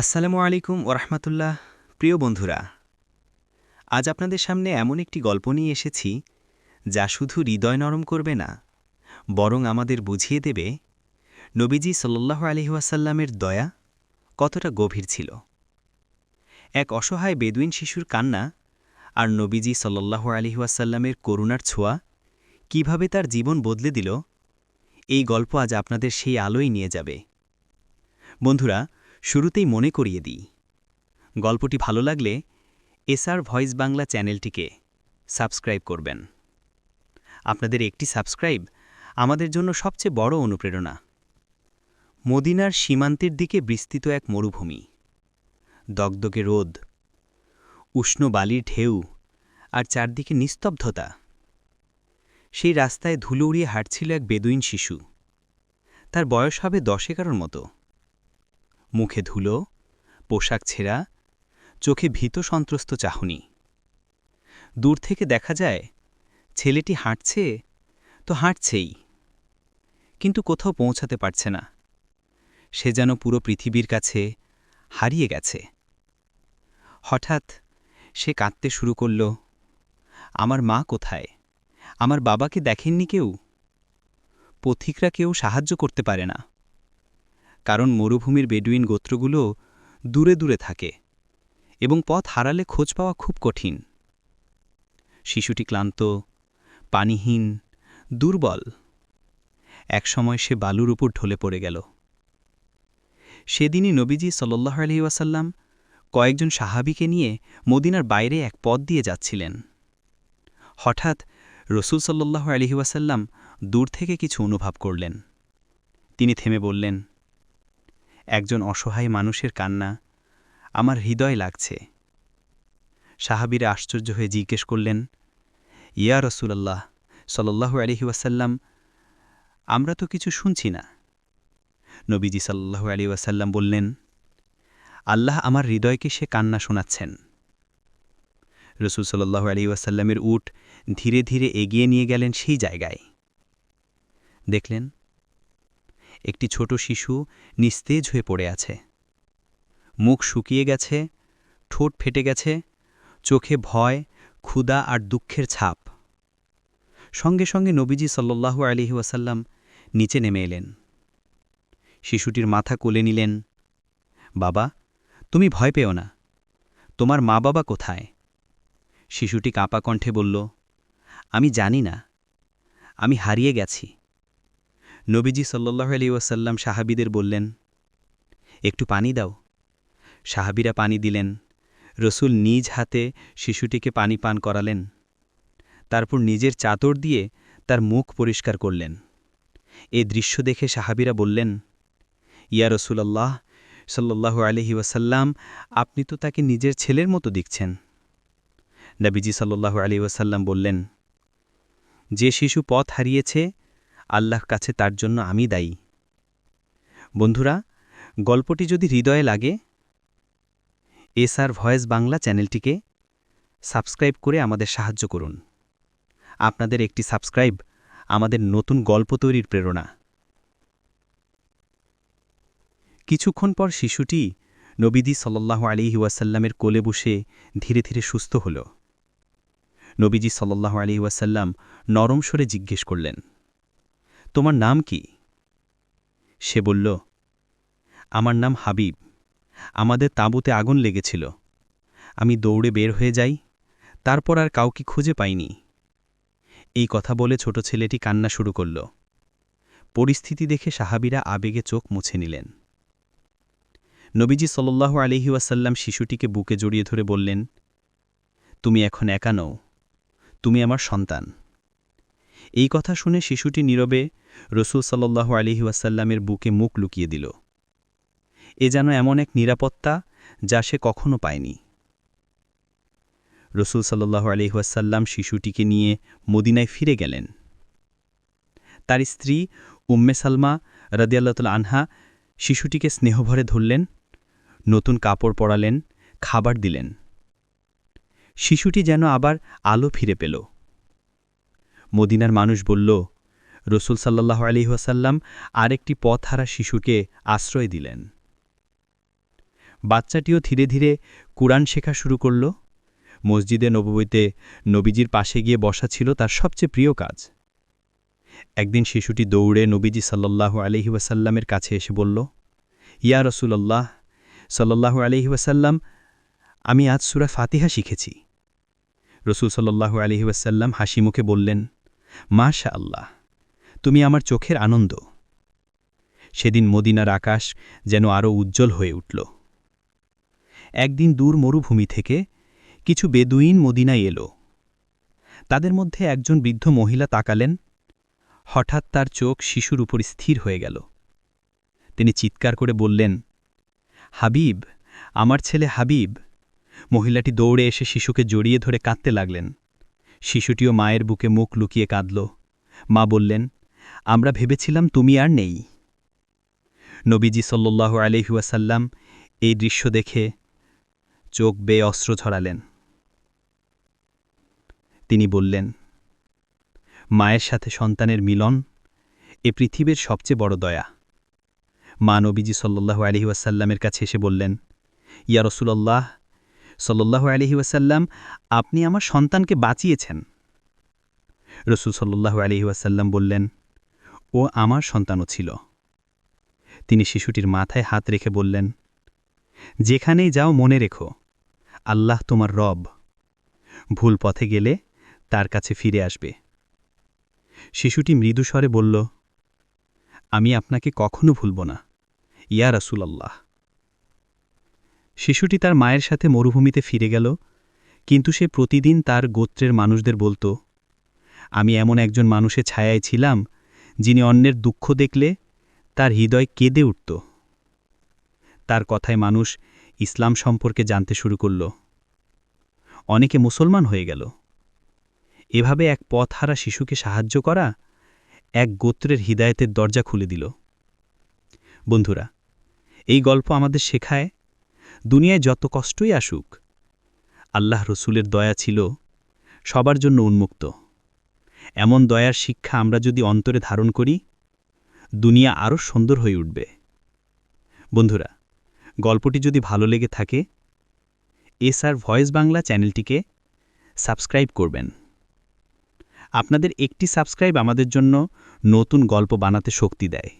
আসসালামু আলাইকুম ওরহমতুল্লাহ প্রিয় বন্ধুরা, আজ আপনাদের সামনে এমন একটি গল্প নিয়ে এসেছি যা শুধু হৃদয় নরম করবে না, বরং আমাদের বুঝিয়ে দেবে নবীজি সাল্লাহ আলহিহাসাল্লামের দয়া কতটা গভীর ছিল। এক অসহায় বেদুইন শিশুর কান্না আর নবীজি সাল্লাহ আলহিহাসাল্লামের করুণার ছোঁয়া কীভাবে তার জীবন বদলে দিল, এই গল্প আজ আপনাদের সেই আলোই নিয়ে যাবে। বন্ধুরা শুরুতেই মনে করিয়ে দিই। গল্পটি ভালো লাগলে এসআর ভয়েস বাংলা চ্যানেলটিকে সাবস্ক্রাইব করবেন। আপনাদের একটি সাবস্ক্রাইব আমাদের জন্য সবচেয়ে বড় অনুপ্রেরণা। মদিনার সীমান্তের দিকে বিস্তৃত এক মরুভূমি। দগদগে রোদ, উষ্ণ বালির ঢেউ আর চারদিকে নিস্তব্ধতা। সেই রাস্তায় ধুলো উড়িয়ে হাঁটছিল এক বেদুইন শিশু। তার বয়স হবে দশ এগারোর মতো। মুখে ধুলো, পোশাক ছেঁড়া, চোখে ভীত সন্ত্রস্ত চাহনি। দূর থেকে দেখা যায়, ছেলেটি হাঁটছে, তো হাঁটছেই, কিন্তু কোথাও পৌঁছাতে পারছে না। সে যেন পুরো পৃথিবীর কাছে হারিয়ে গেছে। হঠাৎ সে কাঁদতে শুরু করল, আমার মা কোথায়? আমার বাবাকে দেখেননি কেউ? পথিকরা কেউ সাহায্য করতে পারে না। কারণ মরুভূমির বেডুইন গোত্রগুলো দূরে দূরে থাকে এবং পথ হারালে খোঁজ পাওয়া খুব কঠিন। শিশুটি ক্লান্ত, পানিহীন, দুর্বল। একসময় সে বালুর উপর ঢলে পড়ে গেল। সেদিনই নবীজি সাল্লাহ আলহি ওয়াসাল্লাম কয়েকজন সাহাবিকে নিয়ে মদিনার বাইরে এক পথ দিয়ে যাচ্ছিলেন। হঠাৎ রসুল সাল্লাহ আলহি ওয়াসাল্লাম দূর থেকে কিছু অনুভব করলেন। তিনি থেমে বললেন একজন অসহায় মানুষের কান্না। আমার হৃদয় লাগছে। সাহাবিরা আশ্চর্য হয়ে জিজ্ঞেস করলেন, ইয়া রসুলাল্লাহ সাল্লু আলহি ওয়াসাল্লাম, আমরা তো কিছু শুনছি না। নবীজি সাল্লু আলী ওয়াসাল্লাম বললেন, আল্লাহ আমার হৃদয়কে সে কান্না শোনাচ্ছেন। রসুল সাল্লাহ আলী ওয়াসাল্লামের উট ধীরে ধীরে এগিয়ে নিয়ে গেলেন সেই জায়গায়। দেখলেন একটি ছোট শিশু নিস্তেজ হয়ে পড়ে আছে। মুখ শুকিয়ে গেছে, ঠোঁট ফেটে গেছে, চোখে ভয় ক্ষুদা আর দুঃখের ছাপ। সঙ্গে সঙ্গে নবীজি সাল্লু আলিহি ওয়াসাল্লাম নিচে নেমে এলেন। শিশুটির মাথা কোলে নিলেন, বাবা, তুমি ভয় পেও না। তোমার মা বাবা কোথায়? শিশুটি কাঁপা কণ্ঠে বলল, আমি জানি না। আমি হারিয়ে গেছি। নবীজি সাল্লাহ আলী ওয়াসাল্লাম সাহাবিদের বললেন, একটু পানি দাও। সাহাবিরা পানি দিলেন। রসুল নিজ হাতে শিশুটিকে পানি পান করালেন। তারপর নিজের চাদর দিয়ে তার মুখ পরিষ্কার করলেন। এ দৃশ্য দেখে সাহাবিরা বললেন, ইয়া রসুলাল্লাহ সাল্লাহ আলহি ওয়াসাল্লাম, আপনি তো তাকে নিজের ছেলের মতো দেখছেন। নবীজি সাল্লাহ আলী ওয়াসাল্লাম বললেন, যে শিশু পথ হারিয়েছে আল্লাহ কাছে তার জন্য আমি দায়ী। বন্ধুরা, গল্পটি যদি হৃদয়ে লাগে, এসআর ভয়েস বাংলা চ্যানেলটিকে সাবস্ক্রাইব করে আমাদের সাহায্য করুন। আপনাদের একটি সাবস্ক্রাইব আমাদের নতুন গল্প তৈরির প্রেরণা। কিছুক্ষণ পর শিশুটি নবীদি সাল্লাহ আলী ওয়াসাল্লামের কোলে বসে ধীরে ধীরে সুস্থ হল। নবীজি সাল্লাহ আলী ওয়াসাল্লাম নরম সরে জিজ্ঞেস করলেন তোমার নাম কি? সে বলল, আমার নাম হাবিব। আমাদের তাঁবুতে আগুন লেগেছিল। আমি দৌড়ে বের হয়ে যাই, তারপর আর কাউকে খুঁজে পাইনি। এই কথা বলে ছোট ছেলেটি কান্না শুরু করল। পরিস্থিতি দেখে সাহাবিরা আবেগে চোখ মুছে নিলেন। নবীজি সাল্লাহ আলহি শিশুটিকে বুকে জড়িয়ে ধরে বললেন, তুমি এখন একা নও, তুমি আমার সন্তান। এই কথা শুনে শিশুটি নীরবে রসুল সাল্লাহ আলিহি ওয়াসাল্লামের বুকে মুখ লুকিয়ে দিল। এ যেন এমন এক নিরাপত্তা যা সে কখনো পায়নি। রসুল সাল্লাহ আলিহাসাল্লাম শিশুটিকে নিয়ে মদিনায় ফিরে গেলেন। তার স্ত্রী উম্মে সালমা রদিয়াল্লাতুল আনহা শিশুটিকে স্নেহভরে ধরলেন, নতুন কাপড় পরালেন, খাবার দিলেন। শিশুটি যেন আবার আলো ফিরে পেল। মদিনার মানুষ বলল, রসুল সাল্লাহ আলিহাসাল্লাম আরেকটি পথহারা শিশুকে আশ্রয় দিলেন। বাচ্চাটিও ধীরে ধীরে কুরআন শেখা শুরু করল। মসজিদে নববইতে নবীজির পাশে গিয়ে বসা ছিল তার সবচেয়ে প্রিয় কাজ। একদিন শিশুটি দৌড়ে নবীজি সাল্লাল্লাহু আলহি ওয়াসাল্লামের কাছে এসে বলল, ইয়া রসুল্লাহ সাল্লাল্লাহু আলহি ওয়াসাল্লাম, আমি আজ সুরা ফাতিহা শিখেছি। রসুল সাল্লাল্লাহু আলহি ওয়াসাল্লাম হাসি মুখে বললেন মাশা আল্লাহ তুমি আমার চোখের আনন্দ। সেদিন মদিনার আকাশ যেন আরও উজ্জ্বল হয়ে উঠল। একদিন দূর মরুভূমি থেকে কিছু বেদুইন মদিনায় এলো। তাদের মধ্যে একজন বৃদ্ধ মহিলা তাকালেন। হঠাৎ তার চোখ শিশুর উপর স্থির হয়ে গেল। তিনি চিৎকার করে বললেন, হাবিব, আমার ছেলে হাবিব। মহিলাটি দৌড়ে এসে শিশুকে জড়িয়ে ধরে কাঁদতে লাগলেন। শিশুটিও মায়ের বুকে মুখ লুকিয়ে কাঁদল। মা বললেন, আমরা ভেবেছিলাম তুমি আর নেই। নবীজি সাল্লাহ আলহিউসাল্লাম এই দৃশ্য দেখে চোখ বেয়ে অস্ত্র ছড়ালেন তিনি বললেন, মায়ের সাথে সন্তানের মিলন এ পৃথিবীর সবচেয়ে বড় দয়া। মা নবীজি সাল্লাহ আলহিউসাল্লামের কাছে এসে বললেন, ইয়া রসুল্লাহ সাল্লাহ আলহিউসাল্লাম আপনি আমার সন্তানকে বাঁচিয়েছেন। রসুল সাল্লাহ আলহিউসাল্লাম বললেন, ও আমার সন্তানও ছিল। তিনি শিশুটির মাথায় হাত রেখে বললেন, যেখানেই যাও মনে রেখো, আল্লাহ তোমার রব। ভুল পথে গেলে তার কাছে ফিরে আসবে। শিশুটি মৃদুস্বরে বলল, আমি আপনাকে কখনো ভুলব না, ইয়া রাসুলাল্লাহ। শিশুটি তার মায়ের সাথে মরুভূমিতে ফিরে গেল, কিন্তু সে প্রতিদিন তার গোত্রের মানুষদের বলতো, আমি এমন একজন মানুষের ছায়ায় ছিলাম, যিনি অন্যের দুঃখ দেখলে তার হৃদয় কেঁদে উঠত। তার কথায় মানুষ ইসলাম সম্পর্কে জানতে শুরু করল। অনেকে মুসলমান হয়ে গেল। এভাবে এক পথহারা শিশুকে সাহায্য করা এক গোত্রের হৃদায়তের দরজা খুলে দিল। বন্ধুরা, এই গল্প আমাদের শেখায় দুনিয়ায় যত কষ্টই আসুক, আল্লাহ রসুলের দয়া ছিল সবার জন্য উন্মুক্ত। এমন দয়ার শিক্ষা আমরা যদি অন্তরে ধারণ করি, দুনিয়া আরও সুন্দর হয়ে উঠবে। বন্ধুরা, গল্পটি যদি ভালো লেগে থাকে এস আর ভয়েস বাংলা চ্যানেলটিকে সাবস্ক্রাইব করবেন। আপনাদের একটি সাবস্ক্রাইব আমাদের জন্য নতুন গল্প বানাতে শক্তি দেয়।